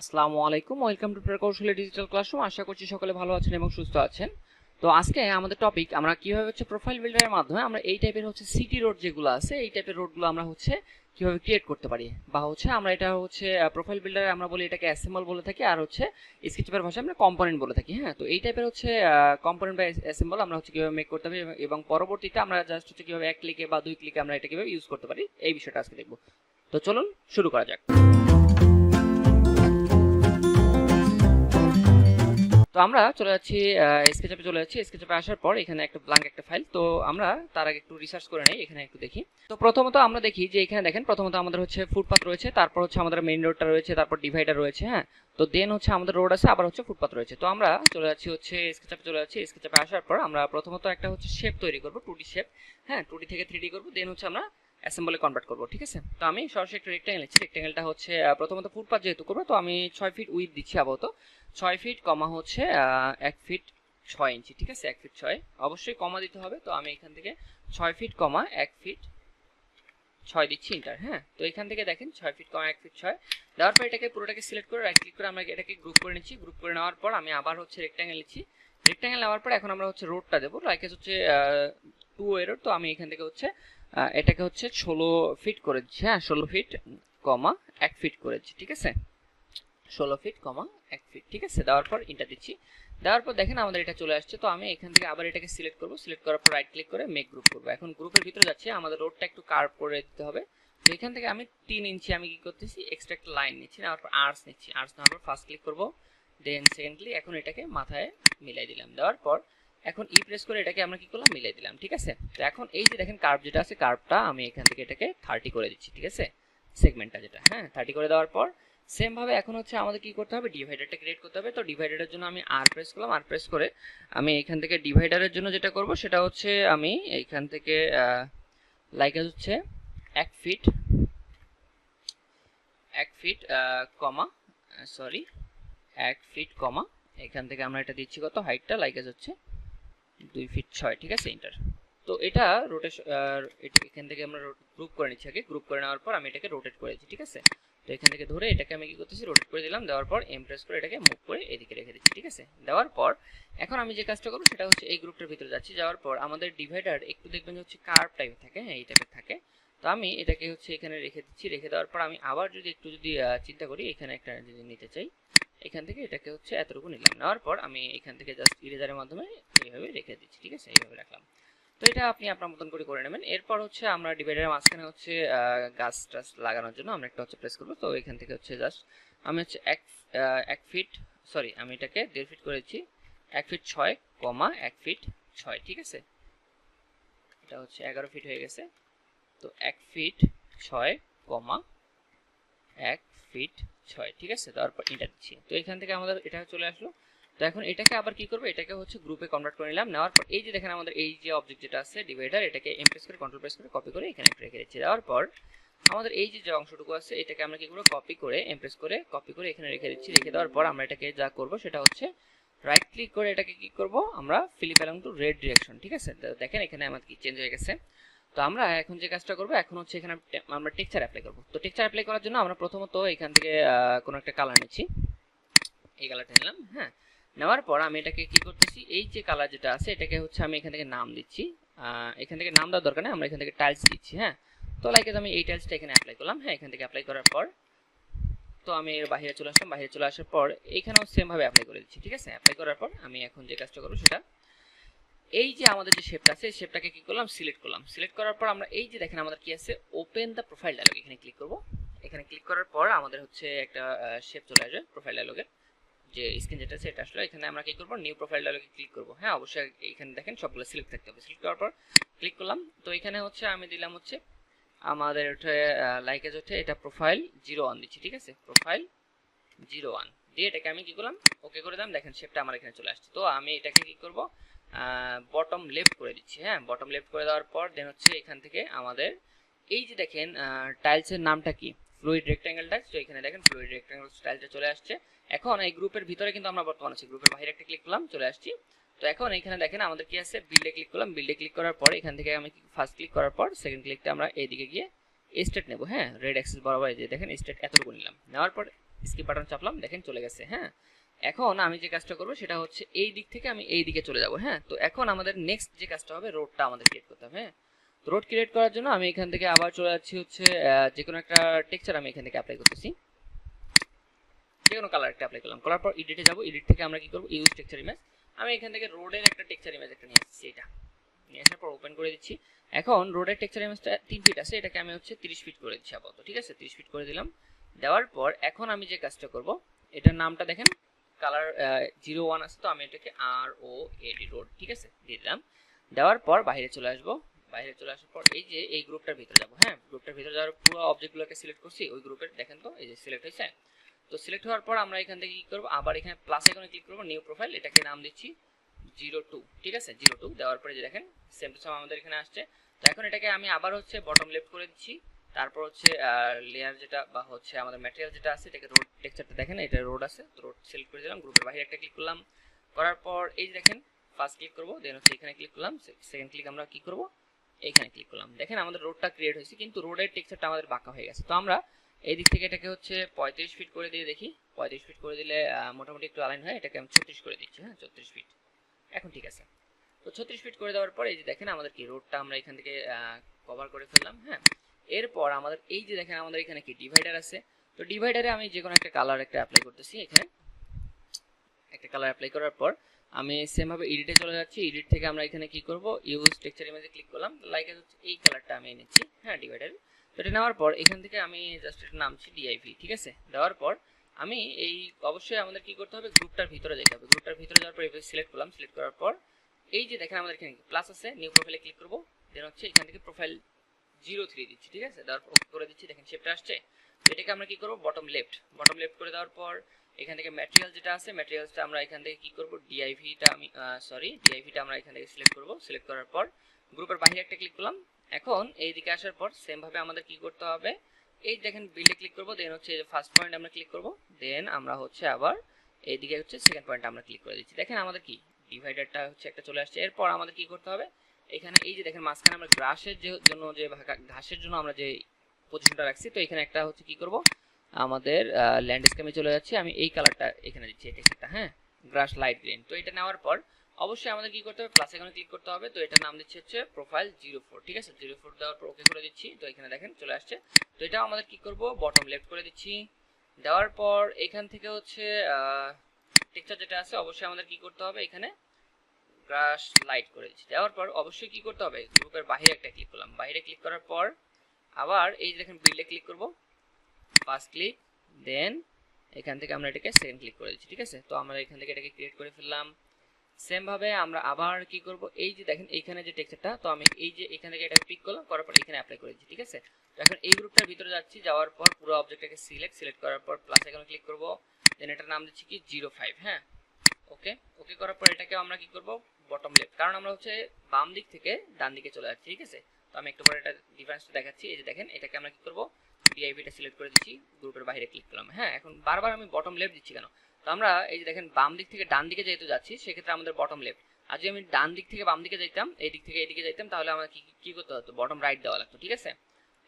আসসালামু আলাইকুম। Welcome to Prokoushali digital classroom. আশা করছি সকলে ভালো আছেন এবং সুস্থ আছেন। তো আজকে আমাদের টপিক আমরা কীভাবে হচ্ছে প্রোফাইল বিল্ডারের মাধ্যমে আমরা এই টাইপের হচ্ছে সিটি রোড যেগুলো আছে, এই টাইপের রোডগুলো আমরা হচ্ছে কীভাবে ক্রিয়েট করতে পারি? বা হচ্ছে আমরা এটা হচ্ছে প্রোফাইল বিল্ডারে আমরা বলি এটাকে অ্যাসেম্বল বলে থাকি, আর হচ্ছে স্কেচপের ভাষায় আমরা কম্পোনেন্ট বলে থাকি হ্যাঁ? তো এই টাইপের হচ্ছে কম্পোনেন্ট বা অ্যাসেম্বল আমরা হচ্ছে কীভাবে মেক করতে পারি এবং- পরবর্তীতে আমরা জাস্ট হচ্ছে কীভাবে এক ক্লিকে বা দুই ক্লিকে আমরা এটা কীভাবে ইউজ করতে পারি, এই বিষয়টা আজকে দেখব। তো চলুন শুরু করা যাক। তো আমরা চলে যাচ্ছি স্কেচআপে চলে যাচ্ছি। স্কেচআপে আসার পর এখানে একটা ব্ল্যাঙ্ক একটা ফাইল তো আমরা তার আগে একটু রিসার্চ করে নেই, এখানে একটু দেখি। তো প্রথমত আমরা দেখি যে এখানে দেখেন, প্রথমত আমাদের হচ্ছে ফুটপাথ রয়েছে, তারপর হচ্ছে আমাদের মেইন রোডটা রয়েছে, তারপর ডিভাইডার রয়েছে হ্যাঁ? তো দেন হচ্ছে আমাদের রোড আছে, আবার হচ্ছে ফুটপাথ রয়েছে। তো আমরা চলে যাচ্ছি হচ্ছে স্কেচআপে চলে যাচ্ছি। স্কেচআপে আসার পর আমরা প্রথমত একটা হচ্ছে শেপ তৈরি করব টু শেপ হ্যাঁ? টু থেকে থ্রি করব দেন হচ্ছে আমরা অ্যাসেম্বলে কনভার্ট করব, ঠিক আছে? তো আমি সরাসরি একটা রেক্টেঙ্গেল নিচ্ছি। রেক্টেঙ্গেলটা হচ্ছে প্রথমত ফুটপাথ যেহেতু করব, তো আমি ছয় ফিট উইথ দিচ্ছি আপাতত। ছয় ফিট কমা হচ্ছে এক ফিট ছয় ইঞ্চি, ঠিক আছে? এক ফিট ছয়। অবশ্যই কমা দিতে হবে, তো আমি এখান থেকে ছয় ফিট কমা এক ফিট ছয় দিচ্ছি ইন্টার হ্যাঁ? তো এখান থেকে দেখেন, ছয় ফিট কমা এক ফিট ছয়। দেওয়ার পর এটাকে পুরোটাকে সিলেক্ট করে রাইট ক্লিক করে আমরা এটাকে গ্রুপ করে নিচ্ছি। গ্রুপ করে নেওয়ার পর আমি আবার হচ্ছে রেক্ট্যাঙ্গেল নিচ্ছি। রেক্ট্যাঙ্গেল নেওয়ার পর এখন আমরা হচ্ছে রোডটা দেবো। লাইক হচ্ছে টু রোড তো আমি এখান থেকে হচ্ছে এটাকে হচ্ছে ষোলো ফিট করে দিচ্ছি হ্যাঁ ষোলো ফিট কমা এক ফিট করে দিচ্ছি ঠিক আছে? ষোলো ফিট কমা এক ফিট ঠিক আছে? দেওয়ার পর ইন্টার দিচ্ছি। দেওয়ার পর দেখেন আমাদের এটা চলে আসছে। তো আমি এখান থেকে আবার এটাকে সিলেক্ট করব। সিলেক্ট করার পর রাইট ক্লিক করে মেক গ্রুপ করব। এখন গ্রুপের ভিতরে যাচ্ছে। আমাদের রোডটা একটু কার্ভ করে দিতে হবে। তো এখান থেকে আমি তিন ইঞ্চি আমি কি করতেছি? এক্সট্রা একটা লাইন নিচ্ছি। নেওয়ার পর আর্টস নিচ্ছি। আর্টস নেওয়ার পর ফার্স্ট ক্লিক করব। দেন সেকেন্ডলি এখন এটাকে মাথায় মিলাই দিলাম। দেওয়ার পর এখন ই প্রেস করে এটাকে আমরা কি করলাম? মিলাই দিলাম, ঠিক আছে? তো এখন এই যে দেখেন কার্ভ যেটা আছে কার্ভটা আমি এখান থেকে এটাকে থার্টি করে দিচ্ছি, ঠিক আছে? সেগমেন্টটা যেটা হ্যাঁ? থার্টি করে দেওয়ার পর সেম ভাবে এখন হচ্ছে আমাদের কি করতে হবে? ডিভাইডারটা ক্রিয়েট করতে হবে। তো ডিভাইডারের জন্য আমি আর প্রেস করলাম। আর প্রেস করে আমি এখান থেকে ডিভাইডারের জন্য যেটা করব, সেটা হচ্ছে আমি এইখান থেকে লাইক হচ্ছে এক ফিট এক ফিট কমা সরি এক ফিট কমা এখান থেকে আমরা এটা দিচ্ছি কত? হাইটটা লাইক হচ্ছে দুই ফিট ছয়, ঠিক আছে? ইন্টার তো এটা রোটেশন এখান থেকে আমরা গ্রুপ করে নিচ্ছি আগে। গ্রুপ করে নেওয়ার পর আমি এটাকে রোটেট করেছি, ঠিক আছে? তো এখান থেকে ধরে এটাকে আমি কি করতেছি? রোটেট করে দিলাম। দেওয়ার পর এমপ্রেস করে এটাকে মুভ করে এদিকে রেখে দিচ্ছি, ঠিক আছে? দেওয়ার পর এখন আমি যে কাজটা করব সেটা হচ্ছে এই গ্রুপটার ভিতরে যাচ্ছি। যাওয়ার পর আমাদের ডিভাইডার একটু দেখবেন যে হচ্ছে কার্ভ টাইপের থাকে হ্যাঁ এই টাইপের থাকে। তো আমি এটাকে হচ্ছে এখানে রেখে দিচ্ছি। রেখে দেওয়ার পর আমি আবার যদি একটু যদি চিন্তা করি, এখানে একটা যদি নিতে চাই এখান থেকে এটাকে হচ্ছে এতটুকু নিলাম। নেওয়ার পর আমি এখান থেকে জাস্ট ইরেজারের মাধ্যমে এইভাবে রেখে দিচ্ছি, ঠিক আছে? এইভাবে রাখলাম। তো এটা আপনি আপনার মতন করে করে নেবেন। এরপর হচ্ছে আমরা ডিভাইডারের মাঝখানে হচ্ছে গাছ টাছ লাগানোর জন্য আমরা একটা হচ্ছে প্রেস করব। তো এখান থেকে হচ্ছে জাস্ট আমি হচ্ছে এক এক ফিট সরি আমি এটাকে দেড় ফিট করেছি এক ফিট ছয়, কমা এক ফিট ছয়, ঠিক আছে? এটা হচ্ছে এগারো ফিট হয়ে গেছে। তো এক ফিট ছয়, কমা এক ফিট ছয়, ঠিক আছে? তারপর এটা দিচ্ছি। তো এখান থেকে আমাদের এটা চলে আসলো। তো এখন এটাকে আবার কি করব? এটাকে হচ্ছে গ্রুপে কনভার্ট করে নিলাম। নেওয়ার পর এই যে দেখেন আমাদের এই যে অবজেক্ট যেটা আছে ডিভাইডার এটাকে এমপ্রেস করে কন্ট্রোল প্রেস করে কপি করে এখানে রেখে দিচ্ছি। দেওয়ার পর আমাদের এই যে অংশটুকু আছে, এটাকে আমরা কি করব? কপি করে এমপ্রেস করে কপি করে এখানে রেখে দিচ্ছি। রেখে দেওয়ার পর আমরা এটাকে যা করব, সেটা হচ্ছে রাইট ক্লিক করে এটাকে কি করব? আমরা flip along to red direction ঠিক আছে? দেখেন এখানে আমাদের কি চেঞ্জ হয়ে গেছে। তো আমরা এখন যে কাজটা করব, এখন হচ্ছে এখানে আমরা টেক্সচার অ্যাপ্লাই করব। তো টেক্সচার অ্যাপ্লাই করার জন্য আমরা প্রথমত এখান থেকে কোনো একটা কালার নিচ্ছি। এই কালারটা নিলাম হ্যাঁ। নেওয়ার পর আমি এটাকে কি করতেছি, এই যে কালার যেটা আছে, এটাকে হচ্ছে আমি এখান থেকে নাম দিচ্ছি। এখান থেকে নাম দেওয়ার দরকার নেই, আমরা এখান থেকে টাইলস দিচ্ছি হ্যাঁ। তো লাইক আমি এই টাইলসটা এখানে অ্যাপ্লাই করলাম হ্যাঁ এখান থেকে অ্যাপ্লাই করার পর। তো আমি এর বাইরে চলে আসলাম, বাইরে চলে আসার পর এখানেও সেম ভাবে অ্যাপ্লাই করে দিচ্ছি, ঠিক আছে? অ্যাপ্লাই করার পর আমি এখন যে কাজটা করব সেটা এই যে আমাদের যে শেপটা আছে শেপটাকে কি করলাম? সিলেক্ট করলাম। সিলেক্ট করার পর আমরা এই যে দেখেন আমাদের কি আছে? ওপেন দ্য প্রোফাইল ডায়লগ এখানে ক্লিক করব। এখানে ক্লিক করার পর আমাদের হচ্ছে একটা শেপ চলে আসবে প্রোফাইল ডায়লগের যে স্ক্রিন যেটা আছে, এটা আসলে। এখানে আমরা কি করব? নিউ প্রোফাইল ডায়লগে ক্লিক করব। হ্যাঁ অবশ্যই এখানে দেখেন, সবগুলো সিলেক্ট থাকতে হবে। সিলেক্ট করার পর ক্লিক করলাম। তো এখানে হচ্ছে আমি দিলাম হচ্ছে আমাদের হচ্ছে লাইকেজ হচ্ছে এটা প্রোফাইল জিরো ওয়ান দিচ্ছি, ঠিক আছে? প্রোফাইল জিরো ওয়ান দিয়ে এটাকে আমি কি করলাম? ওকে করে দিলাম। দেখেন শেপটা আমার এখানে চলে আসছে। তো আমি এটাকে কি করব? বটম লেফট করে দিচ্ছি হ্যাঁ? বটম লেফট করে দেওয়ার পর দেন হচ্ছে এখান থেকে আমাদের এই যে দেখেন টাইলসের নামটা কি? ফ্লুইড রেক্ট্যাঙ্গেল টাইলস তো এখানে দেখেন ফ্লুইড রেক্ট্যাঙ্গেল স্টাইলটা চলে আসছে। এখন এই গ্রুপের ভিতরে কিন্তু আমরা বর্তমানে আছি গ্রুপের বাইরে একটা ক্লিক করলাম, চলে আসছি। তো এখন এখানে দেখেন আমাদের কি আছে? বিল্ডে ক্লিক করলাম বিল্ডে ক্লিক করার পর এখান থেকে আমি ফার্স্ট ক্লিক করার পর সেকেন্ড ক্লিকটা আমরা এইদিকে গিয়ে স্টেট নেব হ্যাঁ? রেড অ্যাক্সেস বরাবর যে দেখেন স্টেট এতটুকু নিলাম। নেওয়ার পর স্কিপ বাটন চাপলাম, দেখেন চলে গেছে হ্যাঁ? এখন আমি যে কাজটা করব সেটা হচ্ছে এই দিক থেকে আমি এই দিকে চলে যাব হ্যাঁ? তো এখন আমাদের নেক্সট যে কাজটা হবে রোডটা আমাদের ক্রিয়েট করতে হবে হ্যাঁ? তো রোড ক্রিয়েট করার জন্য আমি এখান থেকে আবার চলে যাচ্ছি হচ্ছে যে কোনো একটা টেক্সচার আমি এখান থেকে অ্যাপ্লাই করতেছি। যে কোনো কালার একটা অ্যাপ্লাই করলাম, করার পর এডিটে যাব এডিট থেকে আমরা কি করব? ইউজ টেক্সচার ইমেজ আমি এখান থেকে রোডের একটা টেক্সচার ইমেজ একটা নিয়ে আসছি এটা নিয়ে আসার পর ওপেন করে দিচ্ছি। এখন রোডের টেক্সচার ইমেজটা তিন ফিট আছে, এটাকে আমি হচ্ছে তিরিশ ফিট করে দিচ্ছি আপাতত, ঠিক আছে? তিরিশ ফিট করে দিলাম। দেওয়ার পর এখন আমি যে কাজটা করব, এটার নামটা দেখেন কালার জিরো ওয়ান আছে তো আমি এটাকে আর ও এডি রোড ঠিক আছে? দিয়ে দিলাম। দেওয়ার পর বাইরে চলে আসব। বাইরে চলে আসার পর এই যে এই গ্রুপটার ভিতরে যাব হ্যাঁ? গ্রুপটার ভিতরে যাওয়ার পুরো অবজেক্টগুলোকে সিলেক্ট করছি। ওই গ্রুপের দেখেন তো, এই যে সিলেক্ট হয়েছে। তো সিলেক্ট হওয়ার পর আমরা এখান থেকে কি করব? আবার এখানে প্লাস এখানে ক্লিক করব নিউ প্রোফাইল এটাকে নাম দিচ্ছি জিরো টু ঠিক আছে? জিরো টু দেওয়ার পরে যে দেখেন সেম টু সেম আমাদের এখানে আসছে। তো এখন এটাকে আমি আবার হচ্ছে বটম লেফট করে দিচ্ছি। তারপর হচ্ছে লেয়ার যেটা বা হচ্ছে আমাদের ম্যাটেরিয়াল যেটা আছে, এটাকে রোড টেক্সচারটা দেখেন, এটা রোড আছে, তো রোড সিলেক্ট করে দিলাম গ্রুপের বাইরে একটা ক্লিক করলাম, করার পর এই যে দেখেন ফার্স্ট ক্লিক করব দেন হচ্ছে এখানে ক্লিক করলাম সেকেন্ড ক্লিক আমরা কি করব এইখানে ক্লিক করলাম। দেখেন আমাদের রোডটা ক্রিয়েট হয়েছে, কিন্তু রোডের টেক্সচারটা আমাদের বাঁকা হয়ে গেছে। তো আমরা এই দিক থেকে এটাকে হচ্ছে পঁয়ত্রিশ ফিট করে দিয়ে দেখি, পঁয়ত্রিশ ফিট করে দিলে মোটামুটি একটু আলাইন হয়, এটাকে আমি ছত্রিশ করে দিচ্ছি হ্যাঁ ছত্রিশ ফিট এখন ঠিক আছে। তো ছত্রিশ ফিট করে দেওয়ার পর এই যে দেখেন, আমাদের কি রোডটা আমরা এখান থেকে কভার করে ফেললাম হ্যাঁ। এরপর আমাদের, এই যে দেখেন আমাদের এখানে কি ডিভাইডার আছে, তো ডিভাইডারে আমি যে কোনো একটা কালার একটা অ্যাপ্লাই করতেছি এখানে। একটা কালার অ্যাপ্লাই করার পর আমি সেমভাবে এডিটে চলে যাচ্ছি। এডিট থেকে আমরা এখানে কি করব? ইউজ টেক্সচার ইমেজে ক্লিক করলাম। লাইক হচ্ছে এই কালারটা আমি এনেছি। হ্যাঁ ডিভাইডারে তো এটা নেওয়ার পর এখান থেকে আমি জাস্ট এটা নামছি ডিআইভি ঠিক আছে? দেওয়ার পর আমি এই, অবশ্যই আমাদের কি করতে হবে? গ্রুপটার ভিতরে যেতে হবে। গ্রুপটার ভিতরে যাওয়ার পর সিলেক্ট করলাম। সিলেক্ট করার পর এই যে দেখেন আমাদের এখানে প্লাস আছে নিউ প্রোফাইলে ক্লিক করব। দেন হচ্ছে এখান থেকে প্রোফাইল জিরো থ্রি দিচ্ছি, ঠিক আছে? দেওয়ার পর ওকে করে দিচ্ছি, দেখেন শেপটা আসছে। এটাকে আমরা কি করব? বটম লেফট বটম লেফট করে দেওয়ার পর, এখান থেকে ম্যাটেরিয়াল যেটা আছে ম্যাটেরিয়ালসটা আমরা এখান থেকে কি করব? ডিআইভিটা আমি সরি ডিআইভিটা আমরা এখান থেকে সিলেক্ট করব। সিলেক্ট করার পর গ্রুপের বাইরে একটা ক্লিক করলাম। এখন এই দিকে আসার পর সেম ভাবে আমাদের কি করতে হবে? এই দেখেন বিল্ডে ক্লিক করব দেন হচ্ছে ফার্স্ট পয়েন্ট আমরা ক্লিক করব। দেন আমরা হচ্ছে আবার এইদিকে হচ্ছে সেকেন্ড পয়েন্ট আমরা ক্লিক করে দিচ্ছি। দেখেন আমাদের কি? ডিভাইডারটা হচ্ছে একটা চলে আসছে। এরপর আমাদের কি করতে হবে? এখানে এই যে দেখেন, মাঝখানে আমরা গ্রাসের যে জন্য যে ঘাসের জন্য আমরা যে পজিশনটা রাখছি, তো এখানে একটা হচ্ছে কি করব? আমাদের ল্যান্ডস্কেপে চলে যাচ্ছে। আমি এই কালারটা এখানে দিচ্ছি এটা হ্যাঁ? গ্রাস লাইট গ্রিন তো এটা নেওয়ার পর অবশ্যই আমাদের কি করতে হবে? প্লাস এখানে ক্লিক করতে হবে। তো এটার নাম দিচ্ছে হচ্ছে প্রোফাইল জিরো ফোর ঠিক আছে? জিরো ফোর দেওয়ার পর ওকে করে দিচ্ছি। তো এখানে দেখেন, চলে আসছে। তো এটা আমাদের কি করব? বটম লেফট করে দিচ্ছি। দেওয়ার পর এখান থেকে হচ্ছে টেক্সচার যেটা আছে, অবশ্যই আমাদের কি করতে হবে? এখানে গ্রাস লাইট করে দিচ্ছি দেওয়ার পর অবশ্যই কি করতে হবে? গ্রুপের বাইরে একটা ক্লিক করলাম। বাইরে ক্লিক করার পর আবার এই যে দেখেন বিল্ডে ক্লিক করব। ফার্স্ট ক্লিক দেন এখান থেকে আমরা এটাকে সেকেন্ড ক্লিক করে দিচ্ছি, ঠিক আছে? তো আমরা এখান থেকে এটাকে ক্রিয়েট করে ফেললাম। সেম ভাবে আমরা আবার কি করব? এই যে দেখেন এইখানে যে টেক্সচারটা তো আমি এই যে এখান থেকে এটা পিক করলাম, করার পর এখানে অ্যাপ্লাই করে দিচ্ছি, ঠিক আছে? এখন এই গ্রুপটার ভিতরে যাচ্ছি, যাওয়ার পর পুরো অবজেক্টটাকে সিলেক্ট সিলেক্ট করার পর প্লাস এখানে ক্লিক করব। দেন এটার নাম দিচ্ছি কি? জিরো ফাইভ হ্যাঁ? ওকে? ওকে করার পর এটাকে আমরা কি করব? বটম লেফট কারণ আমরা হচ্ছে বাম দিক থেকে ডান দিকে চলে যাচ্ছি, ঠিক আছে? তো আমি একটু পরে এটা ডিফারেন্সটা দেখাচ্ছি। এই যে দেখেন, এটাকে আমরা কি করব? ডিআইভিটা সিলেক্ট করে দিচ্ছি গ্রুপের বাইরে ক্লিক করলাম। হ্যাঁ এখন বারবার আমি বটম লেফট দিচ্ছি কেন? তো আমরা এই যে দেখেন, বাম দিক থেকে ডান দিকে যেহেতু যাচ্ছি, সেক্ষেত্রে আমাদের বটম লেফট আর যদি আমি ডান দিক থেকে বাম দিকে যাইতাম, এই দিক থেকে এইদিকে যাইতাম, তাহলে আমার কি কি করতে হতো? বটম রাইট দেওয়া লাগতো, ঠিক আছে?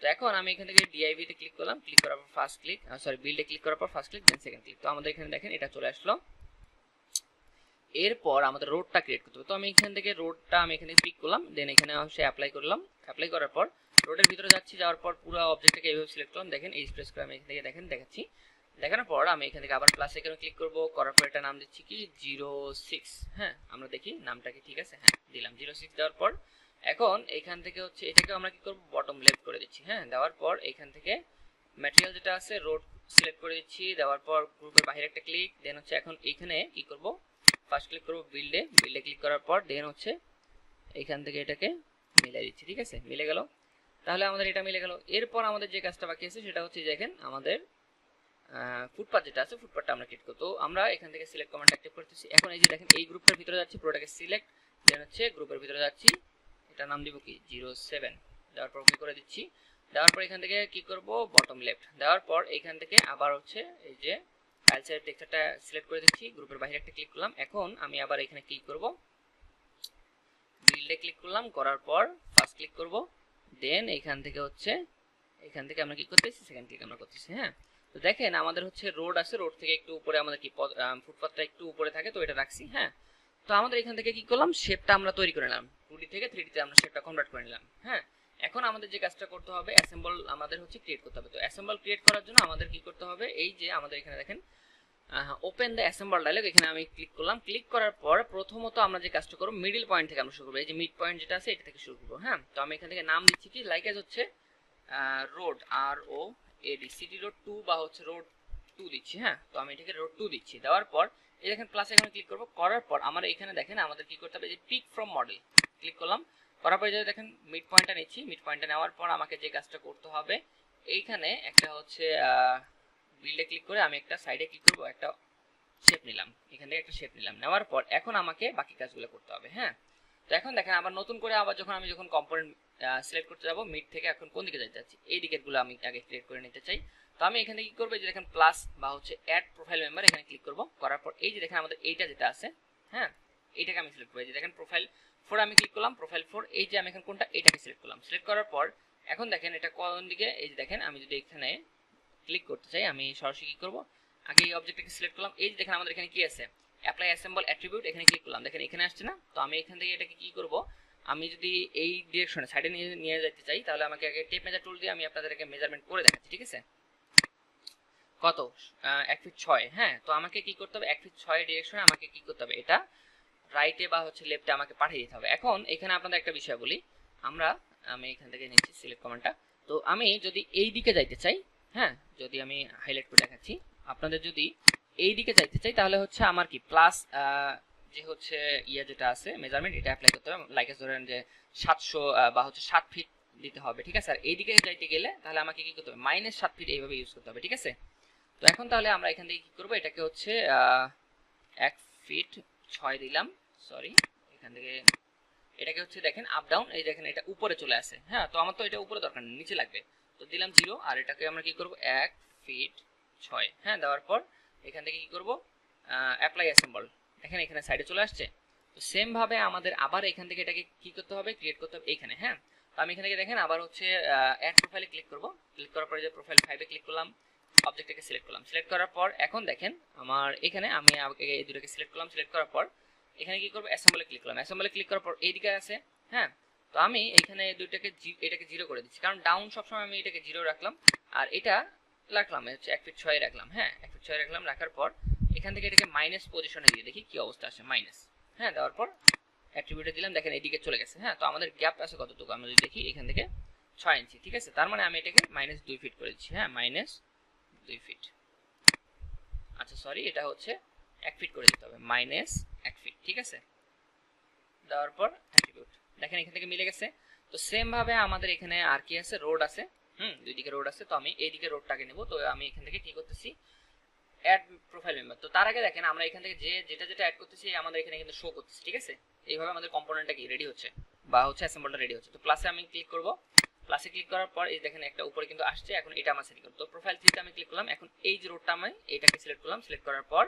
তো এখন আমি এখান থেকে ডিআইভিতে ক্লিক করলাম ক্লিক করার পর ফার্স্ট ক্লিক সরি বিল্ডে ক্লিক করার পর first click then second click তো আমাদের এখানে দেখেন, এটা চলে আসলো। এরপর আমাদের রোডটা ক্রিয়েট করতে হবে। তো আমি এখান থেকে রোডটা আমি এখানে পিক করলাম দেন এখানে অবশ্যই অ্যাপ্লাই করলাম। অ্যাপ্লাই করার পর রোডের ভিতরে যাচ্ছি, যাওয়ার পর পুরো অবজেক্টটাকে এইভাবে সিলেক্ট করলাম। দেখেন, এই স্প্রেস করে আমি এখান থেকে দেখেন, দেখাচ্ছি। দেখানোর পর আমি এখান থেকে আবার প্লাস এখানে ক্লিক করব। করার পর এটা নাম দিচ্ছি কি? জিরো সিক্স হ্যাঁ আমরা দেখি নামটাকে ঠিক আছে? হ্যাঁ দিলাম জিরো সিক্স দেওয়ার পর এখন এখান থেকে হচ্ছে এটাকে আমরা কি করব? বটম লেফট করে দিচ্ছি। হ্যাঁ দেওয়ার পর এখান থেকে ম্যাটেরিয়াল যেটা আছে রোড সিলেক্ট করে দিচ্ছি। দেওয়ার পর গ্রুপের বাইরে একটা ক্লিক দেন হচ্ছে এখন এইখানে কি করব? ফার্স্ট ক্লিক করব বিল্ডে বিল্ডে ক্লিক করার পর দেন হচ্ছে এখান থেকে এটাকে মিলে দিচ্ছি, ঠিক আছে? মিলে গেল। তাহলে আমাদের এটা মিলে গেল। এরপর আমাদের যে কাজটা বাকি আছে সেটা হচ্ছে দেখেন আমাদের ফুটপাথ যেটা আছে ফুটপাথটা আমরা ক্লিক করব। তো আমরা এখান থেকে সিলেক্ট কমান্ড অ্যাক্টিভ করতেছি। এখন এই যে দেখেন, এই গ্রুপটার ভিতরে যাচ্ছি, পুরোটাকে সিলেক্ট দেন হচ্ছে গ্রুপের ভিতরে যাচ্ছি। এটা নাম দিব কি? জিরো সেভেন দেওয়ার পর করে দিচ্ছি। দেওয়ার পর এখান থেকে কি করব? বটম লেফট দেওয়ার পর এখান থেকে আবার হচ্ছে এই যে ফাইলসের টেক্সচারটা সিলেক্ট করে দিচ্ছি, গ্রুপের বাইরে একটা ক্লিক করলাম। এখন আমি আবার এখানে ক্লিক করব। বিল্ডে ক্লিক করলাম, করার পর ফার্স্ট ক্লিক করব। দেন এখান থেকে হচ্ছে, এখান থেকে আমরা কি করতেছি? সেকেন্ড ক্লিক আমরা করতেছি হ্যাঁ? তো দেখেন, আমাদের হচ্ছে রোড আছে রোড থেকে একটু উপরে আমাদের কি ফুটপাথটা একটু উপরে থাকে, তো এটা রাখছি হ্যাঁ? তো আমাদের এখান থেকে কি করলাম? শেপটা আমরা তৈরি করে নিলাম। টু থেকে থ্রি ডিতে আমরা শেপটা কনভার্ট করে নিলাম হ্যাঁ? এখন আমাদের যে কাজটা করতে হবে অ্যাসেম্বল আমাদের হচ্ছে ক্রিয়েট করতে হবে। তো অ্যাসেম্বল ক্রিয়েট করার জন্য আমাদের কি করতে হবে? এই যে আমাদের এখানে দেখেন ওপেন দ্য অ্যাসেম্বল ডায়লগ এখানে আমি ক্লিক করলাম। ক্লিক করার পর প্রথমত আমরা যে কাজটা করব মিডিল পয়েন্ট থেকে আমরা শুরু করব। এই যে মিড পয়েন্ট যেটা আছে, এটা থেকে শুরু করব হ্যাঁ? তো আমি এখান থেকে নাম দিচ্ছি কি? লাইক হচ্ছে road R O AD city road two বা হচ্ছে রোড টু দিচ্ছি হ্যাঁ? তো আমি এটাকে রোড টু দিচ্ছি। দেওয়ার পর, এই দেখেন প্লাস এখানে ক্লিক করব। করার পর, আমার এখানে দেখেন আমাদের কি করতে হবে? যে পিক ফ্রম মডেল ক্লিক করলাম। করার পরে যদি দেখেন মিড পয়েন্টটা নিচ্ছি। মিড পয়েন্টটা নেওয়ার পর আমাকে যে কাজটা করতে হবে, এইখানে একটা হচ্ছে বিল্ডে ক্লিক করে আমি একটা সাইডে ক্লিক করব, একটা শেপ নিলাম। এখান থেকে একটা শেপ নিলাম। নেওয়ার পর এখন আমাকে বাকি কাজগুলো করতে হবে হ্যাঁ? তো এখন দেখেন, আবার নতুন করে আবার যখন আমি যখন কম্পোনেন্ট সিলেক্ট করতে যাব মিড থেকে এখন কোন দিকে যেতে চাচ্ছি এই দিকেরগুলো আমি আগে ক্রিয়েট করে নিতে চাই। তো আমি এখানে কি করব যে দেখেন প্লাস বা হচ্ছে অ্যাড প্রোফাইল মেম্বার এখানে ক্লিক করব। করার পর এই যে দেখেন, আমাদের এইটা যেটা আছে হ্যাঁ? এইটাকে আমি সিলেক্ট করব। যে দেখেন প্রোফাইল ফোর আমি ক্লিক করলাম প্রোফাইল ফোর এই যে আমি এখন কোনটা, এটাকে সিলেক্ট করলাম। সিলেক্ট করার পর, এখন দেখেন এটা কোন দিকে, এই যে দেখেন, আমি যদি এখানে ক্লিক করতে চাই, আমি সরাসরি কি করব? আগে এই অবজেক্টটাকে সিলেক্ট করলাম, এই যে দেখেন আমাদের এখানে কি আছে? অ্যাপ্লাই অ্যাসেম্বল অ্যাট্রিবিউট এখানে ক্লিক করলাম। দেখেন এখানে আসছে না, তো আমি এখান থেকে এটাকে কি করব? আমি যদি এই ডিরেকশনে সাইডে নিয়ে নিয়ে যেতে চাই, তাহলে আমাকে আগে টেপ মেজার টুল দিয়ে আমি আপনাদেরকে মেজারমেন্ট করে দেখাচ্ছি, ঠিক আছে? কত? এক ফিট ছয় হ্যাঁ? তো আমাকে কি করতে হবে? এক ফিট ছয় ডিরেকশনে আমাকে কি করতে হবে? এটা রাইটে বা হচ্ছে লেফটে আমাকে পাঠিয়ে দিতে হবে। এখন এখানে আপনাদের একটা বিষয় বলি। আমরা, আমি এখান থেকে নিচ্ছি সিলেক্ট কমান্ডটা তো আমি যদি এই দিকে যাইতে চাই হ্যাঁ যদি আমি হাইলাইট করে দেখাচ্ছি, আপনাদের যদি এই দিকে যাইতে চাই, তাহলে হচ্ছে আমার কি প্লাস যে হচ্ছে ইয়া যেটা আছে মেজারমেন্ট এটা অ্যাপ্লাই করতে হবে। লাইক ধরেন যে সাতশো বা হচ্ছে সাত ফিট দিতে হবে, ঠিক আছে? আর এইদিকে যাইতে গেলে তাহলে আমাকে কি করতে হবে? মাইনাস সাত ফিট এইভাবে ইউজ করতে হবে, ঠিক আছে? তো এখন তাহলে আমরা এখান থেকে কি করব? এটাকে হচ্ছে এক ফিট ছয় দিলাম সরি এখান থেকে এটাকে হচ্ছে দেখেন আপ ডাউন এই দেখেন এটা উপরে চলে আসে। হ্যাঁ তো আমার তো এটা উপরে দরকার নেই, নিচে লাগবে। তো দিলাম জিরো আর এটাকে আমরা কি করব? এক ফিট ছয়। হ্যাঁ দেওয়ার পর এখান থেকে কি করব? অ্যাপ্লাই অ্যাসেম্বল দেখেন এখানে সাইডে চলে আসছে। তো সেম ভাবে আমাদের আবার এখান থেকে এটাকে কি করতে হবে? ক্রিয়েট করতে হবে এইখানে হ্যাঁ? তো আমি এখান থেকে দেখেন আবার হচ্ছে অ্যাড প্রোফাইলে ক্লিক করব। ক্লিক করার পরে যে প্রোফাইল ফাইভে ক্লিক করলাম অবজেক্টটাকে সিলেক্ট করলাম। সিলেক্ট করার পর এখন দেখেন আমার এখানে আমি এই দুটোকে সিলেক্ট করলাম সিলেক্ট করার পর এখানে কি করব? অ্যাসেম্বলে ক্লিক করলাম। অ্যাসেম্বলে ক্লিক করার পর এই দিকে আছে হ্যাঁ? তো আমি এখানে দুইটাকে এটাকে জিরো করে দিচ্ছি। কারণ ডাউন সবসময় আমি এটাকে জিরো রাখলাম। আর এটা রাখলাম হচ্ছে এক ফিট ছয় রাখলাম হ্যাঁ? এক ফিট ছয় রাখলাম, রাখার পর এখান থেকে এটাকে মাইনাস পজিশনে দিয়ে দেখি কি অবস্থা আসে মাইনাস হ্যাঁ? দেওয়ার পর অ্যাট্রিবিউটে দিলাম, দেখেন এইদিকে চলে গেছে হ্যাঁ? তো আমাদের গ্যাপ আছে কতটুকু? আমরা যদি দেখি এখান থেকে ছয় ইঞ্চি, ঠিক আছে? তার মানে আমি এটাকে মাইনাস দুই ফিট করে দিচ্ছি হ্যাঁ? মাইনাস দুই ফিট আচ্ছা সরি এটা হচ্ছে এক ফিট করে দিতে হবে। মাইনাস এক ফিট ঠিক আছে? দেওয়ার পর অ্যাট্রিবিউট দেখেন, এখান থেকে মিলে গেছে। তো সেম ভাবে আমাদের এখানে আর কি আছে? রোড আছে। হুম, দুই দিকে রোড আছে। তো আমি এইদিকে রোডটাকে নেব। তো আমি এখান থেকে কি করতেছি? অ্যাড প্রোফাইল মেম্বার তো তার আগে দেখেন, আমরা এখান থেকে যে, যেটা যেটা অ্যাড করতেছি আমাদের এখানে কিন্তু শো করতেছে, ঠিক আছে? এইভাবে আমাদের কম্পোনেন্টটা কি? রেডি হচ্ছে। বা হচ্ছে অ্যাসেম্বলটা রেডি হচ্ছে। তো প্লাসে আমি ক্লিক করব। প্লাসে ক্লিক করার পর এই দেখেন একটা উপরে কিন্তু আসছে, এখন এটা আমার সিলেক্ট তো প্রোফাইল থ্রিতে আমি ক্লিক করলাম, এখন এই যে রোডটা আমি এটাকে সিলেক্ট করলাম সিলেক্ট করার পর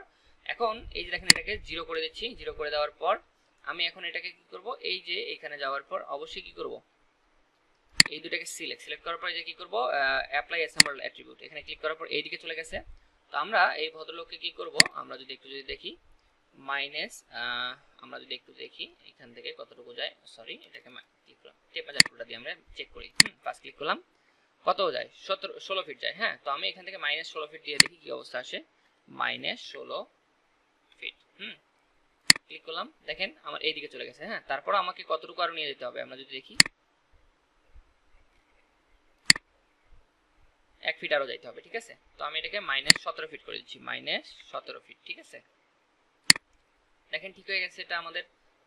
এখন এই যে দেখেন এটাকে জিরো করে দিচ্ছি জিরো করে দেওয়ার পর আমি এখন এটাকে কি করব? এই যে এখানে যাওয়ার পর অবশ্যই কি করব? এই দুটাকে সিলেক্ট সিলেক্ট করার পর যে কি করব? অ্যাপ্লাই অ্যাসেম্বল অ্যাট্রিবিউট এখানে ক্লিক করার পর এই দিকে চলে গেছে। তো আমরা এই ভদ্রলোককে কি করব? আমরা যদি একটু যদি দেখি মাইনাস আমরা যদি একটু দেখি, এখান থেকে কতটুকু যায়? সরি এটাকে ক্লিক করলাম? টেপ দিয়ে আমরা চেক করি। ফার্স্ট ক্লিক করলাম। কত যায়? সতেরো, ষোলো ফিট যায়। হ্যাঁ তো আমি এখান থেকে মাইনাস ষোলো ফিট দিয়ে দেখি কি অবস্থা আসে। মাইনাস ষোলো ফিট হুম ক্লিক করলাম। দেখেন, আমার এই দিকে চলে গেছে। হ্যাঁ তারপর আমাকে কতটুকু আরও নিয়ে যেতে হবে? আমরা যদি দেখি। এক ফিট আরও যাইতে হবে, ঠিক আছে? তো আমি এটাকে মাইনাস সতেরো ফিট করে দিচ্ছি। মাইনাস সতেরো ফিট ঠিক আছে? দেখেন, ঠিক হয়ে গেছে এটা আমাদের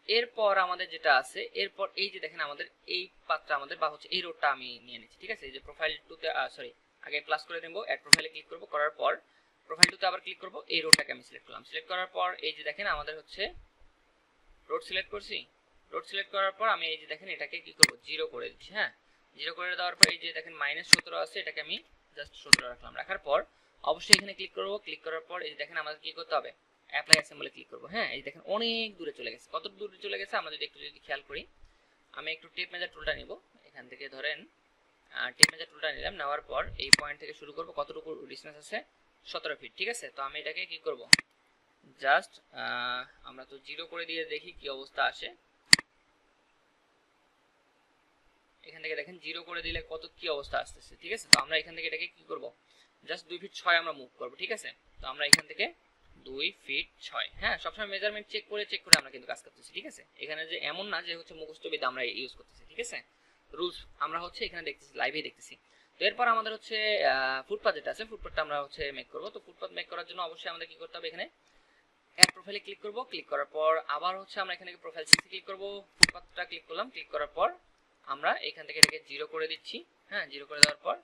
এরপর আমাদের যেটা আছে, এরপর এই যে দেখেন আমাদের এই পাত্রটা আমাদের, বা হচ্ছে এই রোডটা আমি নিয়ে নিচ্ছি, ঠিক আছে? এই যে প্রোফাইল টুতে সরি আগে প্লাস করে নেব অ্যাড প্রোফাইলে ক্লিক করব, করার পর প্রোফাইল টুতে আবার ক্লিক করব, এই রোডটাকে আমি সিলেক্ট করলাম। সিলেক্ট করার পর এই যে দেখেন আমাদের হচ্ছে রোড সিলেক্ট করছি। রোড সিলেক্ট করার পর আমি এই যে দেখেন এটাকে কি করব? জিরো করে দিচ্ছি হ্যাঁ? জিরো করে দেওয়ার পর এই যে দেখেন মাইনাস সতেরো আছে, এটাকে আমি জাস্ট সতেরো রাখলাম। রাখার পর অবশ্যই এখানে ক্লিক করব। ক্লিক করার পর এই যে দেখেন আমাদের কি করতে হবে? অ্যাপ্লাই অ্যাসেম্বলে ক্লিক করব। হ্যাঁ এই দেখেন অনেক দূরে চলে গেছে। কত দূরে চলে গেছে? আমরা যদি একটু যদি খেয়াল করি, আমি একটু টেপ মেজার টুলটা নিব। এখান থেকে ধরেন টেপ মেজার টুলটা নিলাম, নেওয়ার পর এই পয়েন্ট থেকে শুরু করব। কতটুকু ডিস্টেন্স আছে? সতেরো ফিট ঠিক আছে? তো আমি এটাকে কি করব? জাস্ট আমরা তো জিরো করে দিয়ে দেখি কি অবস্থা আসে। এখান থেকে দেখেন জিরো করে দিলে কত, কি অবস্থা আসতেছে, ঠিক আছে? তো আমরা এখান থেকে এটাকে কি করব? জাস্ট দুই ফিট ছয় আমরা মুভ করব, ঠিক আছে? তো আমরা এখান থেকে দুই ফিট ছয়। হ্যাঁ সবসময় মেজারমেন্ট চেক করে চেক করে আমরা কিন্তু কাজ করতেছি, ঠিক আছে? এখানে যে এমন না যে হচ্ছে মুখস্থ বিদ্যা আমরা ইউজ করতেছি, ঠিক আছে? রুলস আমরা হচ্ছে এখানে দেখতেছি লাইভে দেখতেছি। তো এরপর আমাদের হচ্ছে ফুটপাথ যেটা আছে ফুটপাথটা আমরা হচ্ছে মেক করব। তো ফুটপাথ মেক করার জন্য অবশ্যই আমাদের কি করতে হবে এখানে? অ্যাড প্রোফাইলে ক্লিক করব। ক্লিক করার পর আবার হচ্ছে আমরা এখানে প্রোফাইল সিসি ক্লিক করব। ফুটপাথটা ক্লিক করলাম। ক্লিক করার পর আমরা এখান থেকে এটাকে জিরো করে দিচ্ছি। হ্যাঁ জিরো করে দেওয়ার পর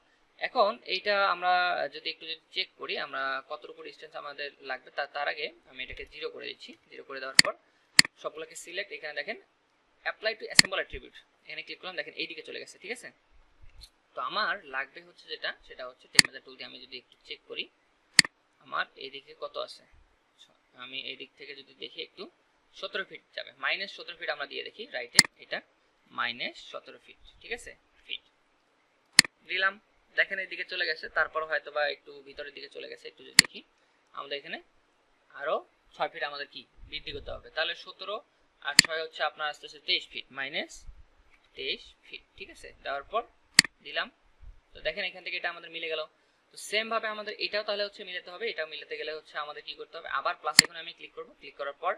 এখন এইটা আমরা যদি একটু যদি চেক করি, আমরা কতটুকু ডিস্টেন্স আমাদের লাগবে তার আগে আমি এটাকে জিরো করে দিচ্ছি। জিরো করে দেওয়ার পর সবগুলোকে সিলেক্ট এখানে দেখেন অ্যাপ্লাই টু অ্যাসেম্বল অ্যাট্রিবিউট এখানে ক্লিক করলাম, দেখেন এইদিকে চলে গেছে, ঠিক আছে? তো আমার লাগবে হচ্ছে যেটা, সেটা হচ্ছে টেম্পারেচার টুল দিয়ে আমি যদি একটু চেক করি, আমার এইদিকে কত আছে? আমি এই দিক থেকে যদি দেখি একটু, সতেরো ফিট যাবে। মাইনাস সতেরো ফিট আমরা দিয়ে দেখি রাইটে এটা মাইনাস সতেরো ফিট ঠিক আছে? ফিট দিলাম। দেখেন এইদিকে চলে গেছে, তারপর হয়তো বা একটু ভিতরের দিকে চলে গেছে, একটু যদি দেখি। আমাদের এখানে আরও ছয় ফিট আমাদের কি? বৃদ্ধি করতে হবে। তাহলে সতেরো আর ছয় হচ্ছে আপনার আস্তে আস্তে তেইশ ফিট মাইনাস তেইশ ফিট ঠিক আছে? দেওয়ার পর দিলাম। তো দেখেন এখান থেকে এটা আমাদের মিলে গেল। তো সেম ভাবে আমাদের এটাও তাহলে হচ্ছে মিলাতে হবে, এটাও মিলাতে গেলে হচ্ছে আমাদের কি করতে হবে? আবার প্লাস এখানে আমি ক্লিক করব। ক্লিক করার পর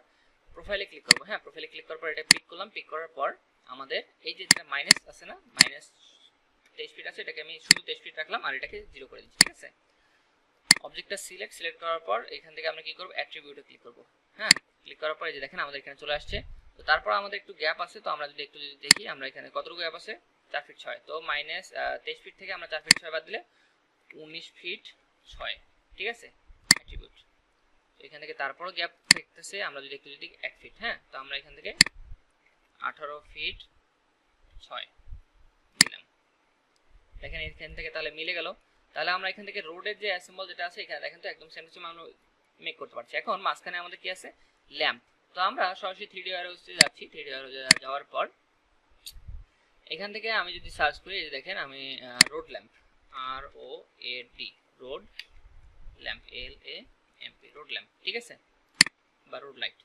প্রোফাইলে ক্লিক করব। হ্যাঁ প্রোফাইলে ক্লিক করার পর এটা পিক করলাম। পিক করার পর আমাদের এই যে যেটা মাইনাস আছে না? মাইনাস আছে, এটাকে আমি শুধু তেইশ ফিট রাখলাম আর এটাকে জিরো করে দিচ্ছি, ঠিক আছে? অবজেক্টটা সিলেক্ট সিলেক্ট করার পর এখান থেকে আমরা কি করব? অ্যাট্রিবিউটে ক্লিক করব হ্যাঁ? ক্লিক করার পর এই যে দেখেন, আমাদের এখানে চলে আসছে। তো তারপর আমাদের একটু গ্যাপ আছে, তো আমরা যদি একটু যদি দেখি, আমরা এখানে কতটুকু গ্যাপ আছে? চার ফিট ছয়। তো মাইনাস তেইশ ফিট থেকে আমরা চার ফিট ছয় বাদ দিলে উনিশ ফিট ছয়, ঠিক আছে? অ্যাট্রিবিউট এখান থেকে তারপরও গ্যাপ থাকতেছে আমরা যদি একটু যদি এক ফিট হ্যাঁ? তো আমরা এখান থেকে আঠারো ফিট ছয়। দেখেন এখান থেকে তাহলে মিলে গেল। তাহলে আমরা এখান থেকে রোডের যে অ্যাসেম্বল যেটা আছে, এখানে দেখেন তো একদম সেম সেম আমরা মেক করতে পারছি। এখন মাঝখানে আমাদের কি আছে? ল্যাম্প তো আমরা সরাসরি থ্রি ডি ওয়ারহাউসে যাচ্ছি। থ্রি ডি ওয়ারহাউসে যাওয়ার পর এখান থেকে আমি যদি সার্চ করি, এই দেখেন আমি road lamp R O A D road lamp L A M P road lamp ঠিক আছে? বা রোড লাইট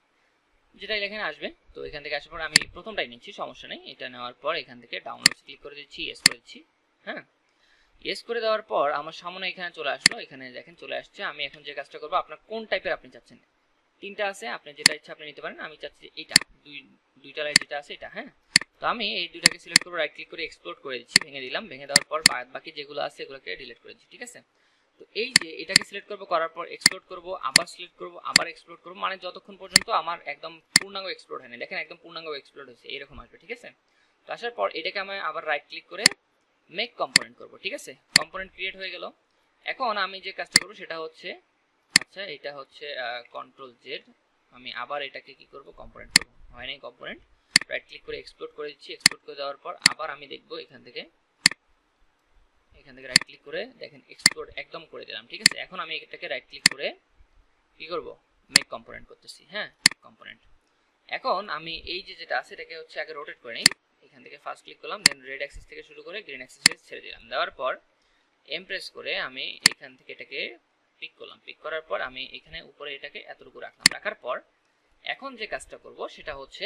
যেটাই লেখেন আসবে, তো এখান থেকে আসার পর আমি প্রথমটাই নিচ্ছি, সমস্যা নেই। এটা নেওয়ার পর এখান থেকে ডাউনলোড ক্লিক করে দিচ্ছি ইয়েস করে দিচ্ছি। হ্যাঁ? ইয়েস করে দেওয়ার পর আমার সামনে এখানে চলে আসলো। এখানে দেখেন চলে আসছে। আমি এখন যে কাজটা করব, আপনার কোন টাইপের আপনি চাচ্ছেন? তিনটা আছে, আপনি যেটা ইচ্ছা আপনি নিতে পারেন। আমি চাচ্ছি এটা দুই, দুইটা লাইট যেটা আছে এটা হ্যাঁ? তো আমি এই দুইটাকে সিলেক্ট করে রাইট ক্লিক করে এক্সপ্লোর করে দিচ্ছি, ভেঙে দিলাম। ভেঙে দেওয়ার পর বাকি যেগুলো আছে এগুলোকে ডিলিট করে দিচ্ছি, ঠিক আছে? তো এই যে এটাকে সিলেক্ট করব, করার পর এক্সপ্লোর করব, আবার সিলেক্ট করব, আবার এক্সপ্লোর করব মানে যতক্ষণ পর্যন্ত আমার একদম পূর্ণাঙ্গ এক্সপ্লোর হয়নি। দেখেন একদম পূর্ণাঙ্গ এক্সপ্লোর হয়েছে এরকম আসবে, ঠিক আছে? তো আসার পর এটাকে আমি আবার রাইট ক্লিক করে মেক কম্পোনেন্ট করব, ঠিক আছে? কম্পোনেন্ট ক্রিয়েট হয়ে গেল। এখন আমি যে কাজটা করব সেটা হচ্ছে আচ্ছা এটা হচ্ছে কন্ট্রোল জেড আমি আবার এটাকে কি করব? কম্পোনেন্ট করব। হয় নাই কম্পোনেন্ট রাইট ক্লিক করে এক্সপ্লোর করে দিচ্ছি। এক্সপ্লোর করে দেওয়ার পর আবার আমি দেখব এখান থেকে এখান থেকে রাইট ক্লিক করে দেখেন এক্সপ্লোর একদম করে দিলাম, ঠিক আছে? এখন আমি এটাকে রাইট ক্লিক করে কি করব? মেক কম্পোনেন্ট করতেছি হ্যাঁ? কম্পোনেন্ট এখন আমি এই যে যেটা আছে, এটাকে হচ্ছে আগে রোটেট করে নিই। এখান থেকে ফার্স্ট ক্লিক করলাম দেন রেড অ্যাক্সিস থেকে শুরু করে গ্রিন অ্যাক্সিসে ছেড়ে দিলাম। দেওয়ার পর এম প্রেস করে আমি এখান থেকে এটাকে পিক করলাম। পিক করার পর আমি এখানে উপরে এটাকে এতটুকু রাখলাম। রাখার পর এখন যে কাজটা করব, সেটা হচ্ছে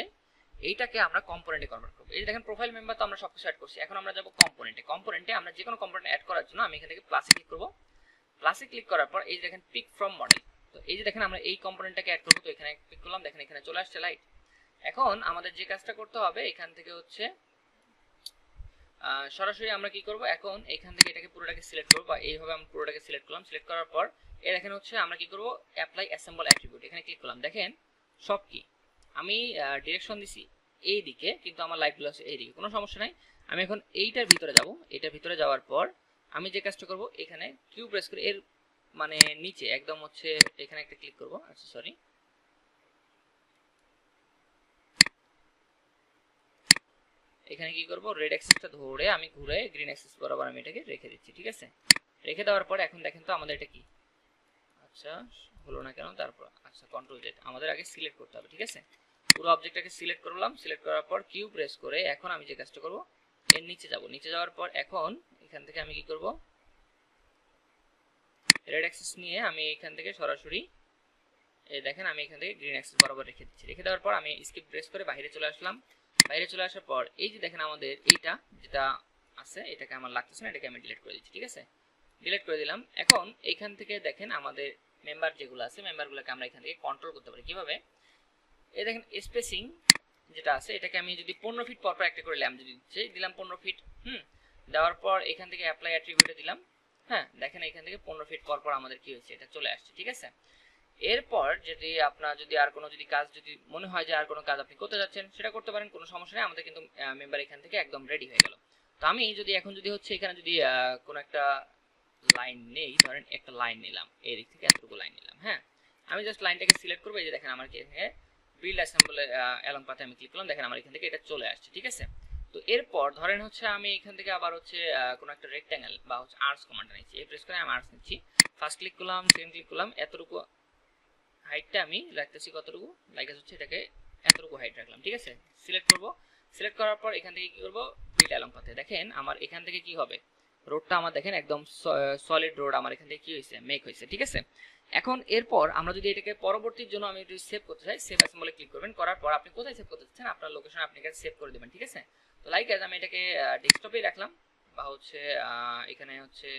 এইটাকে আমরা কম্পোনেন্টে কনভার্ট করব। এই দেখেন প্রোফাইল মেম্বার তো আমরা সব কিছু অ্যাড করছি। এখন আমরা যাব কম্পোনেন্টে কম্পোনেন্টে আমরা যে কোনো কম্পোনেন্ট অ্যাড করার জন্য আমি এখান থেকে প্লাসে ক্লিক করব। প্লাসে ক্লিক করার পর এই যে দেখেন পিক ফ্রম মডেল তো এই যে দেখেন আমরা এই কম্পোনেন্টটাকে অ্যাড করব, তো এখানে ক্লিক করলাম। দেখেন এখানে চলে আসছে লাইট এখন আমাদের যে কাজটা করতে হবে, এখান থেকে হচ্ছে সরাসরি আমরা কি করব? এখন এখান থেকে এটাকে পুরোটাকে সিলেক্ট করব। বা এইভাবে আমি পুরোটাকে সিলেক্ট করলাম। সিলেক্ট করার পর এর এখানে হচ্ছে আমরা কি করব? অ্যাপ্লাই অ্যাসেম্বল অ্যাট্রিবিউট এখানে ক্লিক করলাম। দেখেন, সব কি? আমি ডিরেকশন দিছি এই দিকে, কিন্তু আমার লাইটগুলো আছে এই দিকে। কোনো সমস্যা নাই। আমি এখন এইটার ভিতরে যাব। এইটার ভিতরে যাওয়ার পর আমি যে কাজটা করব, এখানে কিউ প্রেস করে এর মানে নিচে একদম হচ্ছে এখানে একটা ক্লিক করব। আচ্ছা সরি এখানে কি করব? রেড অ্যাক্সিসটা ধরে আমি ঘুরে গ্রিন অ্যাক্সিস বরাবর আমি এটাকে রেখে দিচ্ছি, ঠিক আছে? রেখে দেওয়ার পর এখন দেখেন তো আমাদের এটা কি? আচ্ছা হলো না কেন? তারপর আচ্ছা কন্ট্রোল জেড আমাদের আগে সিলেক্ট করতে হবে, ঠিক আছে? পুরো অবজেক্টটাকে সিলেক্ট করলাম সিলেক্ট করার পর কিউ প্রেস করে এখন আমি যে কাজটা করব, এর নিচে যাব। নিচে যাওয়ার পর এখন এখান থেকে আমি কি করব? রেড অ্যাক্সেস নিয়ে আমি এখান থেকে সরাসরি দেখেন আমি এখান থেকে গ্রিন অ্যাক্সেস বরাবর রেখে দিচ্ছি। রেখে দেওয়ার পর আমি স্কিপ প্রেস করে বাইরে চলে আসলাম। বাইরে চলে আসার পর, এই যে দেখেন আমাদের এইটা যেটা আছে, এটাকে আমার লাগতেছে না, এটাকে আমি ডিলিট করে দিচ্ছি, ঠিক আছে? ডিলিট করে দিলাম। এখন এইখান থেকে দেখেন আমাদের মেম্বার যেগুলো আছে মেম্বারগুলোকে আমরা এখান থেকে কন্ট্রোল করতে পারি। কীভাবে? এই দেখেন স্পেসিং যেটা আছে, এটাকে আমি যদি পনেরো ফিট পর পর একটা করে ল্যাম্প যদি দিচ্ছি, দিলাম পনেরো ফিট হুম? দেওয়ার পর এখান থেকে অ্যাপ্লাই অ্যাট্রিবিউটে দিলাম। হ্যাঁ দেখেন এখান থেকে পনেরো ফিট পর পর আমাদের কি হয়েছে, এটা চলে আসছে, ঠিক আছে? এরপর যদি আপনার যদি আর কোনো যদি কাজ যদি মনে হয় যে আর কোনো কাজ আপনি করতে যাচ্ছেন, সেটা করতে পারেন, কোনো সমস্যা নেই। আমাদের কিন্তু মেম্বার এখান থেকে একদম রেডি হয়ে গেল। তো আমি যদি এখন যদি হচ্ছে এখানে যদি কোনো একটা লাইন নেই, ধরেন একটা লাইন নিলাম, এই দিক থেকে এতটুকু লাইন নিলাম হ্যাঁ? আমি জাস্ট লাইনটাকে সিলেক্ট করব, এই যে দেখেন আমার এখানে বিল্ড অ্যাসেম্বলে অ্যালং পাতে আমি ক্লিক করলাম, দেখেন আমার এখান থেকে এটা চলে আসছে, ঠিক আছে? তো এরপর ধরেন হচ্ছে আমি এখান থেকে আবার হচ্ছে কোনো একটা রেক্ট্যাঙ্গেল বা হচ্ছে আর্টস কমান্ডটা নিচ্ছি, এই প্রেস করে আমি আর্টস নিচ্ছি। ফার্স্ট ক্লিক করলাম সেকেন্ড ক্লিক করলাম, এতটুকু হাইটটা আমি রাখতেছি কতটুকু? লাইক হচ্ছে এটাকে এতটুকু হাইট রাখলাম, ঠিক আছে? সিলেক্ট করব। সিলেক্ট করার পর এখান থেকে কি করব? বিল্ড অ্যালং পাতে দেখেন, আমার এখান থেকে কি হবে? রোডটা আমার দেখেন একদম সলিড রোড আমার এখান থেকে কি হয়েছে? মেক হয়েছে, ঠিক আছে? এখন এরপর আমরা যদি এটাকে পরবর্তীর জন্য আমি যদি সেভ করতে চাই সেভ অ্যাসেম্বলে ক্লিক করবেন। করার পর আপনি কোথায় সেভ করতে চাচ্ছেন? আপনার লোকেশন আপনি এখানে সেভ করে দেবেন, ঠিক আছে? তো লাইক অ্যাজ আমি এটাকে ডেস্কটপেই রাখলাম বা হচ্ছে এখানে হচ্ছে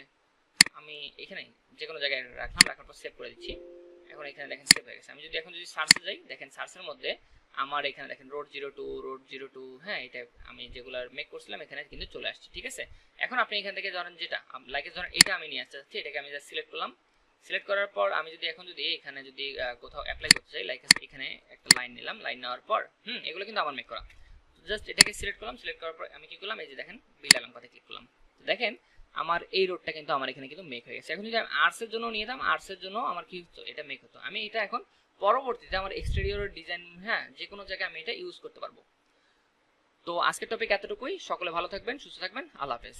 আমি এখানে যে কোনো জায়গায় রাখলাম, রাখার পর সেভ করে দিচ্ছি। এখন এখানে দেখেন সেভ হয়ে গেছে। আমি যদি এখন যদি সার্চে যাই, দেখেন সার্চের মধ্যে আমার এখানে দেখেন road zero two road zero two হ্যাঁ এটা আমি যেগুলো মেক করছিলাম, এখানে কিন্তু চলে আসছে, ঠিক আছে? এখন আপনি এখান থেকে ধরেন যেটা লাইকে ধরেন এটা আমি নিয়ে আসতে চাচ্ছি এটাকে আমি জাস্ট সিলেক্ট করলাম। সিলেক্ট করার পর আমি যদি এখন যদি এখানে যদি কোথাও অ্যাপ্লাই করতে চাই লাইক এখানে একটা লাইন নিলাম লাইন নেওয়ার পর, হুম, এগুলো কিন্তু আমার মেক করা। জাস্ট এটাকে সিলেক্ট করলাম সিলেক্ট করার পর আমি কি করলাম, এই যে দেখেন বিল আলম পাতে ক্লিক করলাম। দেখেন আমার এই রোডটা কিন্তু আমার এখানে কিন্তু মেক হয়ে গেছে। এখন যদি আমি আর্টসের জন্য নিয়ে আর্টসের জন্য আমার কি হতো? এটা মেক হতো। আমি এটা এখন পরবর্তীতে আমার এক্সটেরিয়র ডিজাইন হ্যাঁ যে কোনো জায়গায় আমি এটা ইউজ করতে পারব। তো আজকের টপিক এতটুকুই। সকলে ভালো থাকবেন, সুস্থ থাকবেন। আল্লাহ হাফেজ।